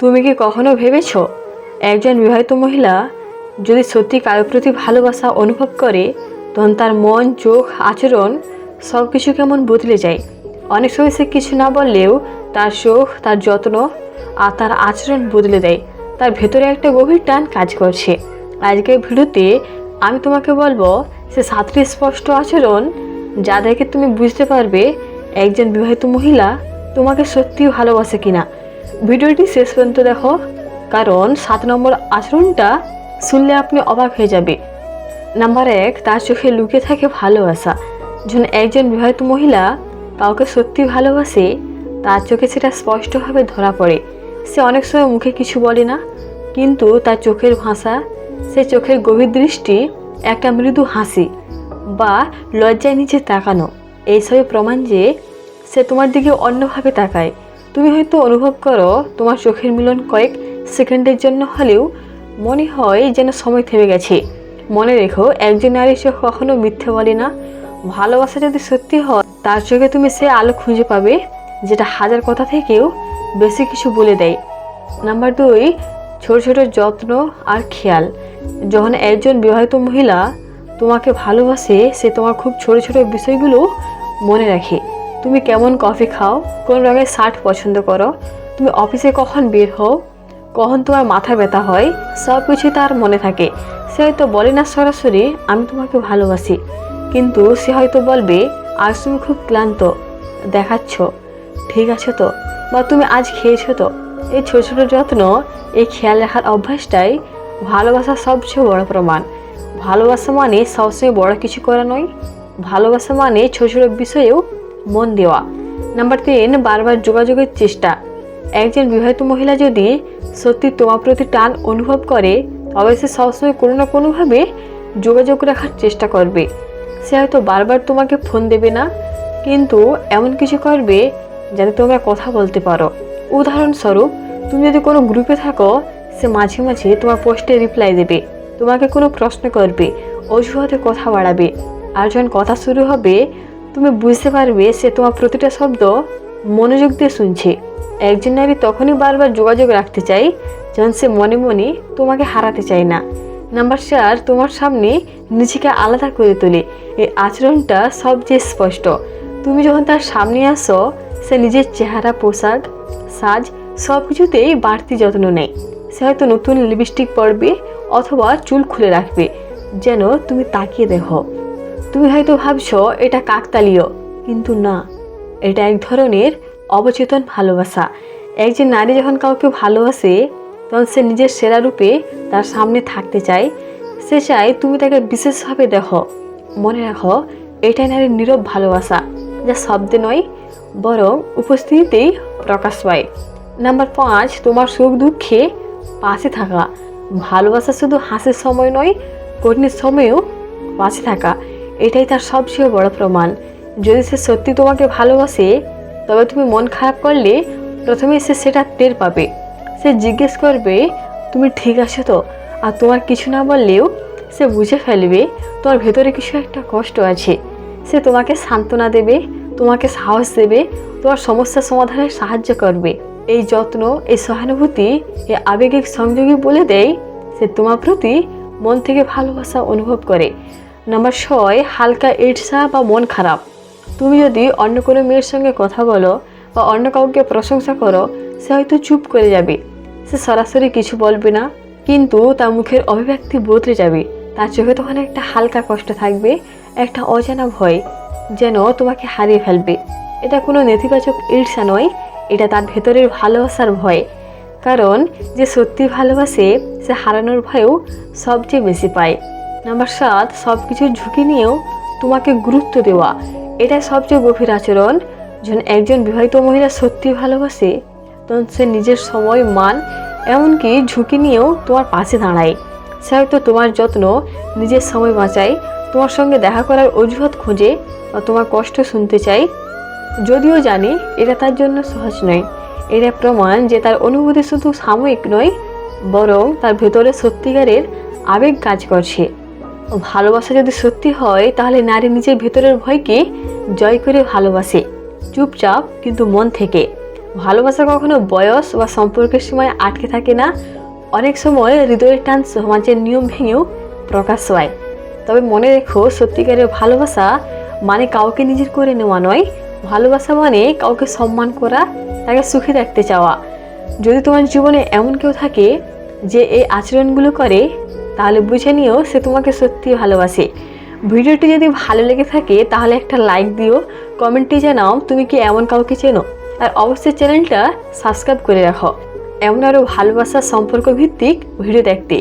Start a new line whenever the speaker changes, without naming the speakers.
তুমি কি কখনো ভেবেছ একজন বিবাহিত মহিলা যদি সত্যি কারোর প্রতি ভালোবাসা অনুভব করে, তখন তার মন, চোখ, আচরণ সব কিছু কেমন বদলে যায়? অনেক সময় সে কিছু না বললেও তার চোখ তার যত্ন আর তার আচরণ বদলে দেয়। তার ভেতরে একটা গভীর টান কাজ করছে। আজকের ভিডিওতে আমি তোমাকে বলব, সে সাতটি স্পষ্ট আচরণ যা দেখে তুমি বুঝতে পারবে একজন বিবাহিত মহিলা তোমাকে সত্যিই ভালোবাসে কিনা। ভিডিওটি শেষ পর্যন্ত দেখো, কারণ সাত নম্বর আচরণটা শুনলে আপনি অবাক হয়ে যাবে। নাম্বার এক, তার চোখে লুকিয়ে থাকে ভালোবাসা। যখন একজন বিবাহিত মহিলা কাউকে সত্যি ভালোবাসে, তার চোখে সেটা স্পষ্টভাবে ধরা পড়ে। সে অনেক সময় মুখে কিছু বলে না, কিন্তু তার চোখের ভাষা, সে চোখের গভীর দৃষ্টি, একটা মৃদু হাসি বা লজ্জায় নিচে তাকানো এইসবই প্রমাণ যে সে তোমার দিকে অন্যভাবে তাকায়। তুমি হয়তো অনুভব করো, তোমার চোখের মিলন কয়েক সেকেন্ডের জন্য হলেও মনে হয় যেন সময় থেমে গেছে। মনে রেখো, একজন নারীর চোখ কখনো মিথ্যে বলে না। ভালোবাসা যদি সত্যি হয়, তার চোখে তুমি সে আলো খুঁজে পাবে, যেটা হাজার কথা থেকেও বেশি কিছু বলে দেয়। নাম্বার দুই, ছোট ছোট যত্ন আর খেয়াল। যখন একজন বিবাহিত মহিলা তোমাকে ভালোবাসে, সে তোমার খুব ছোট ছোট বিষয়গুলো মনে রাখে। তুমি কেমন কফি খাও? কোন রঙের শার্ট পছন্দ করো? তুমি অফিসে কখন বের হও? কখন তোমার মাথা ব্যথা হয়? সব কিছুই তার মনে থাকে। সে হয়তো বলে না, সরাসরি আমি তোমাকে ভালোবাসি। কিন্তু সে হয়তো বলবে, আজ তুমি খুব ক্লান্ত, দেখাচ্ছ। ঠিক আছে তো। বা তুমি আজ খেয়েছো তো? এই ছোট ছোটো যত্ন, এই খেয়াল রাখার অভ্যাসটাই ভালোবাসার সবচেয়ে বড় প্রমাণ। ভালোবাসা মানে সবসময় বড় কিছু করা নয়। ভালোবাসা মানে ছোট ছোটো বিষয়েও মন দেওয়া। নাম্বার তিন, বারবার যোগাযোগের চেষ্টা। একজন বিবাহিত মহিলা যদি সত্যি তোমার প্রতি টান অনুভব করে, তবে সে সবসময় কোনো না কোনোভাবে যোগাযোগ রাখার চেষ্টা করবে। সে হয়তো বারবার তোমাকে ফোন দেবে না, কিন্তু এমন কিছু করবে যাতে তোমরা কথা বলতে পারো। উদাহরণস্বরূপ, তুমি যদি কোনো গ্রুপে থাকো, সে মাঝে মাঝে তোমার পোস্টে রিপ্লাই দেবে। তোমাকে কোনো প্রশ্ন করবে, অজুহাতে কথা বাড়াবে। আর যখন কথা শুরু হবে তুমি বুঝতে পারবে সে তোমার প্রতিটা শব্দ মনোযোগ দিয়ে শুনছে। একজন নারী তখনই বারবার যোগাযোগ রাখতে চাই যখন সে মনে মনে তোমাকে হারাতে চায় না। নাম্বার চার, তোমার সামনে নিজেকে আলাদা করে তোলে। এই আচরণটা সবচেয়ে স্পষ্ট। তুমি যখন তার সামনে আসো, সে নিজের চেহারা, পোশাক, সাজ সব কিছুতেই বাড়তি যত্ন নেয়। সে হয়তো নতুন লিপস্টিক পরবে অথবা চুল খুলে রাখবে, যেন তুমি তাকিয়ে দেখো। তুমি হয়তো ভাবছ এটা কাকতালীয়, কিন্তু না। এটা এক ধরনের অবচেতন ভালোবাসা। একজন নারী যখন কাউকে ভালোবাসে, তখন সে নিজের সেরা রূপে তার সামনে থাকতে চায়। সে চায় তুমি তাকে বিশেষভাবে দেখো। মনে রাখো, এটাই নারীর নীরব ভালোবাসা, যা শব্দে নয়, বরং উপস্থিতিতেই প্রকাশ পায়। নাম্বার পাঁচ, তোমার সুখ দুঃখে পাশে থাকা। ভালোবাসা শুধু হাসির সময় নয় কঠিনের সময়েও পাশে থাকা। এটাই তার সবচেয়ে বড় প্রমাণ। যদি সে সত্যি তোমাকে ভালোবাসে, তবে তুমি মন খারাপ করলে প্রথমে সে সেটা টের পাবে। সে জিজ্ঞেস করবে, তুমি ঠিক আছো তো? আর তোমার কিছু না বললেও সে বুঝে ফেলবে, তোমার ভেতরে কিছু একটা কষ্ট আছে। সে তোমাকে সান্ত্বনা দেবে, তোমাকে সাহস দেবে, তোমার সমস্যা সমাধানে সাহায্য করবে। এই যত্ন, এই সহানুভূতি, এই আবেগিক সংযোগী বলে দেয়, সে তোমার প্রতি মন থেকে ভালোবাসা অনুভব করে। নাম্বার ছয়, হালকা ঈর্ষা বা মন খারাপ। তুমি যদি অন্য কোনো মেয়ের সঙ্গে কথা বলো বা অন্য কাউকে প্রশংসা করো, সে হয়তো চুপ করে যাবে। সে সরাসরি কিছু বলবে না, কিন্তু তার মুখের অভিব্যক্তি বদলে যাবে। তার চোখে তখন একটা হালকা কষ্ট থাকবে, একটা অজানা ভয় যেন তোমাকে হারিয়ে ফেলবে। এটা কোনো নেতিবাচক ঈর্ষা নয়, এটা তার ভেতরের ভালোবাসার ভয়। কারণ যে সত্যি ভালোবাসে, সে হারানোর ভয়েও সবচেয়ে বেশি পায়। নাম্বার সাত সব কিছুর ঝুঁকি নিয়েও তোমাকে গুরুত্ব দেওয়া। এটাই সবচেয়ে গভীর আচরণ। যখন একজন বিবাহিত মহিলা সত্যি ভালোবাসে, তখন সে নিজের সময়, মান, এমনকি ঝুঁকি নিয়েও তোমার পাশে দাঁড়ায়। সে হয়তো তোমার যত্ন, নিজের সময় বাঁচায়, তোমার সঙ্গে দেখা করার অজুহাত খোঁজে বা তোমার কষ্ট শুনতে চাই যদিও জানি এটা তার জন্য সহজ নয়। এটা প্রমাণ যে তার অনুভূতি শুধু সাময়িক নয়, বরং তার ভেতরে সত্যিকারের আবেগ কাজ করছে। ভালোবাসা যদি সত্যি হয়, তাহলে নারী নিজের ভেতরের ভয়কে জয় করে ভালোবাসে। চুপচাপ কিন্তু মন থেকে। ভালোবাসা কখনো বয়স বা সম্পর্কের সময় আটকে থাকে না। অনেক সময় হৃদয়ের টান সমাজের নিয়ম ভেঙেও প্রকাশ হয় তবে মনে রেখো, সত্যিকারের ভালোবাসা মানে কাউকে নিজের করে নেওয়া নয়। ভালোবাসা মানে কাউকে সম্মান করা, তাকে সুখী রাখতে চাওয়া। যদি তোমার জীবনে এমন কেউ থাকে যে এই আচরণগুলো করে তাহলে বুঝে নিও সে তোমাকে সত্যি ভালোবাসে। ভিডিওটি যদি ভালো লেগে থাকে, তাহলে একটা লাইক দিও কমেন্টটি জানাও, তুমি কি এমন কাউকে চেনো? আর অবশ্যই চ্যানেলটা সাবস্ক্রাইব করে রাখো। এমন আরও ভালোবাসার সম্পর্ক ভিত্তিক ভিডিও দেখতে।